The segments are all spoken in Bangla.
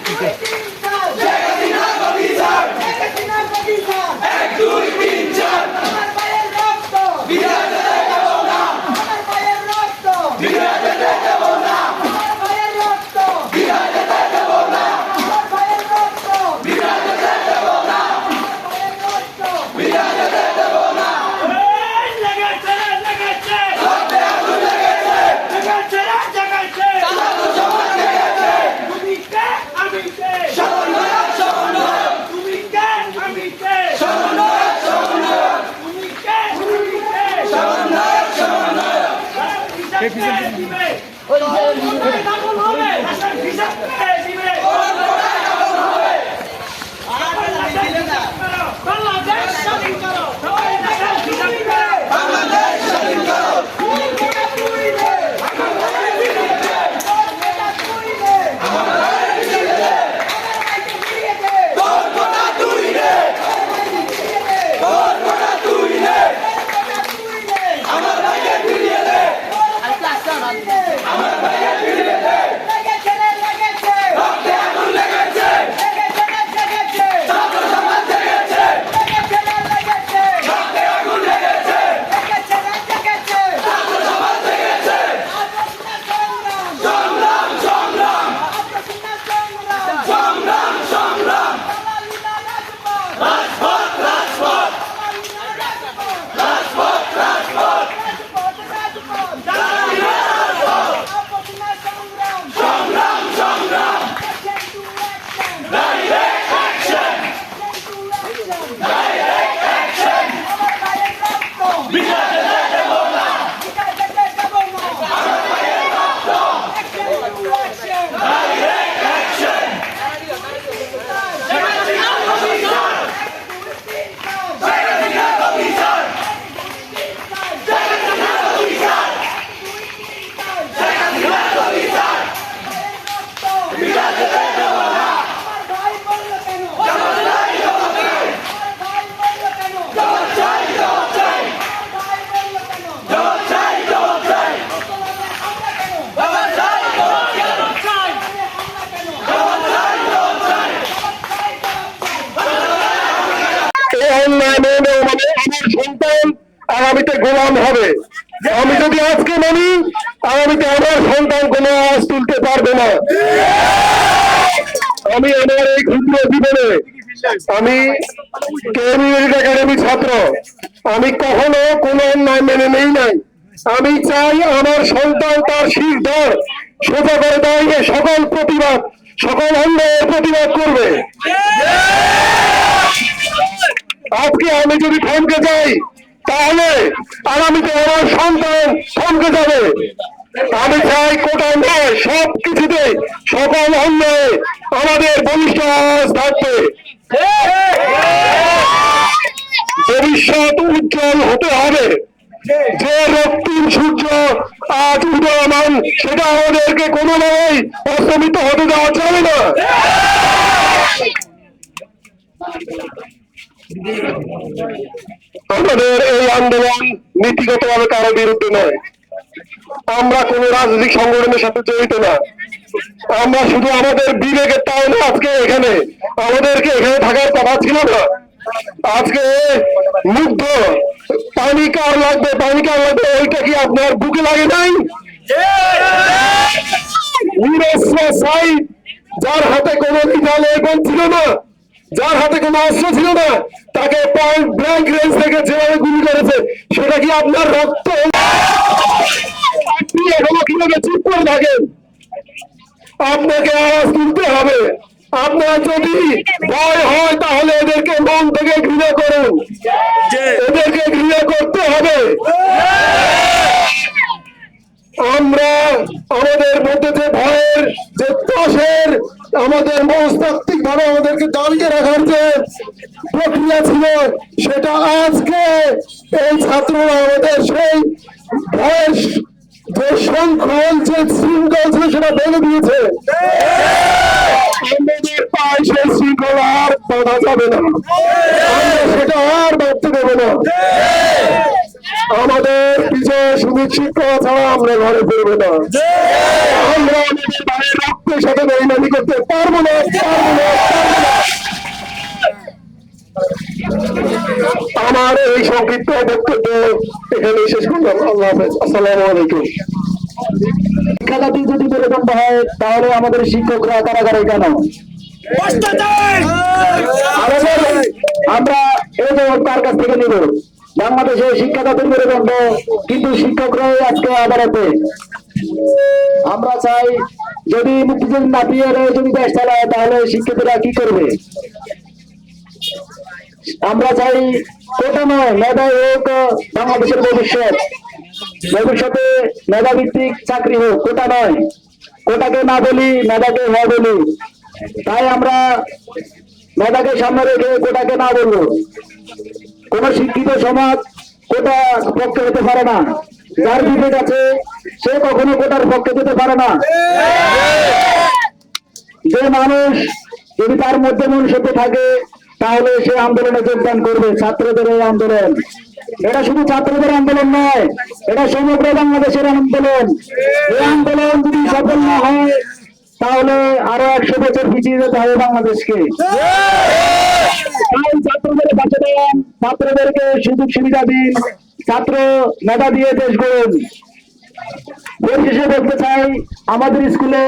聞いて。অন্যায় মেনে আমার সন্তান আগামীতে গোলাম হবে। আমি যদি আজকে মানি, আগামীতে আমার সন্তান কোনো আওয়াজ তুলতে পারবে না। আমি আমার এই ক্ষুদ্র জীবনে, আমি কেমিউনিট একাডেমি ছাত্র। আমি কখনো কোনো অন্যায় মেনে নেই নাই। আমি চাই আমার সন্তান তার শীষ ধর, সোজা করে দাঁড়িয়ে সকল প্রতিবাদ, সকল অন্যায়ের প্রতিবাদ করবে। আজকে আমি যদি থমকে যাই, তাহলে আগামীতে আমার সন্তান থমকে যাবে। আমি চাই কোটায় নয়, সব কিছুতে সকল অন্যায় আমাদের বলিষ্ঠ থাকবে। ভবিষ্যৎ উজ্জ্বল হতে হবে। যে রক্তিম সূর্য আজ উদয়মান, সেটা আমাদেরকে কোনো কোনোভাবেই অস্তমিত হতে দেওয়া যাবে না। আমাদের এই আন্দোলন নীতিগতভাবে কারও বিরুদ্ধে নয়। আমরা কোন রাজনৈতিক সংগঠনের সাথে জড়িত না। আমরা শুধু আমাদের বিবেকের আজকে এখানে, আমাদেরকে এখানে থাকার কথা ছিল না। আজকে মুগ্ধ, পানি কার লাগবে, পানি কার লাগবে ওইটা কি আপনার বুকে লাগে নাই? যার হাতে কোনো এরকম ছিল না। যার হাতে কোনো অস্ত্র ছিল না, তাকে পয়েন্ট ব্ল্যাঙ্ক রেঞ্জ থেকে যেভাবে গুলি করেছে, সেটা কি আপনার রক্ত? আপনি এখনও কীভাবে চুপ করে থাকেন? আপনাকে আওয়াজ তুলতে হবে। আপনার যদি ভয় হয়, তাহলে এদেরকে মন থেকে ঘৃণা করুন। এদেরকে ঘৃণা করতে হবে। আমরা আমাদের মধ্যে যে ভয়ের, যে ত্রাসের, আমাদের মনস্তাত্ত্বিক ভাবে আমাদেরকে দাঁড়িয়ে রাখার যে প্রক্রিয়া ছিল, সেটা আজকে এই ছাত্ররা আমাদের সেই ভয়ের যে যে শৃঙ্খল ছিল, সেটা ভেঙে দিয়েছে। আমাদের পায়ে আর না। সেটা আর দেবো না। আমাদের সুনিশ্চিত করা ছাড়া আমরা ঘরে ফিরবে না। আমরা আমাদের ভাইয়ের ছাত্রের সাথে বেইমানি করতে পারব না পারব না আমার এই সংক্ষিপ্ত বক্তব্য এখানে শেষ করলাম। আল্লাহ আসসালামু আলাইকুম। শিক্ষাদাতি যদি মেরুদণ্ড হয় তাহলে আমাদের শিক্ষকরা কারাগারে কেন? আমরা এই কার কাছ থেকে নিব। বাংলাদেশে শিক্ষাদাতির মেরুদণ্ড কিন্তু শিক্ষকরাই আজকে আদালতে। আমরা চাই যদি মুক্তিযুদ্ধ না দিয়ে যদি দেশ চালায়, তাহলে শিক্ষিতরা কি করবে? আমরা চাই কোটা নয়, মেধাই হোক, বাংলাদেশের ভবিষ্যৎ। ভবিষ্যতে মেধাভিত্তিক চাকরি হোক, কোটা নয়। কোটাকে না বলি, মেধাকে হ্যাঁ বলি। তাই আমরা মেধাকে সামনে রেখে কোটাকে না বলব। কোন শিক্ষিত সমাজ কোটা পক্ষে হতে পারে না। যার বিবেক আছে সে কখনো কোটার পক্ষে যেতে পারে না। যে মানুষ যদি তার মধ্যে মনুষ্যত্ব থাকে তাহলে সে আন্দোলনে যোগদান করবে ছাত্রদের এই আন্দোলন। এটা শুধু ছাত্রদের আন্দোলন নয় এটা সমগ্র বাংলাদেশের আন্দোলন। এই আন্দোলন যদি সফল না হয় তাহলে আরও একশো বছর পিছিয়ে যেতে হবে বাংলাদেশকে। ছাত্রদের কাছে দেন ছাত্রদেরকে সুযোগ সুবিধা দিন। ছাত্র মেধা দিয়ে দেশ গড়ুন। পরিশেষে বলতে চাই, আমাদের স্কুলে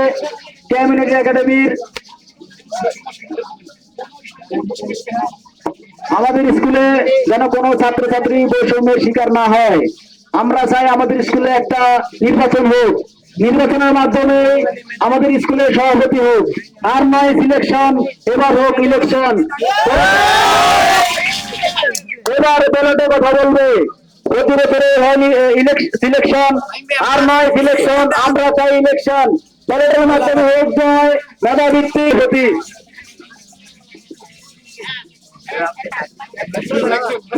একাডেমির আমাদের স্কুলে যেন কোনো ছাত্রছাত্রী বৈষম্যের শিকার না হয়। আমরা চাই আমাদের স্কুলে একটা নির্বাচন হোক। নির্বাচনের মাধ্যমে আমাদের স্কুলের সভাপতি হোক। আর নয় সিলেকশন এবার হোক ইলেকশন এবার ব্যালটে কথা বলবে। প্রতি বছরে সিলেকশন আর নয় সিলেকশন আমরা চাই ইলেকশন মাধ্যমে হোক যায় মেধাভিত্তিক গতি।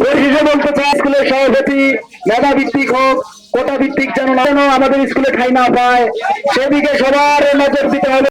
পরিশেষে বলতে চাই স্কুলের সভাপতি মেধা ভিত্তিক হোক কোটা ভিত্তিক যেন আমাদের স্কুলে খাই না পায়। সেদিকে সবার নজর দিতে হবে।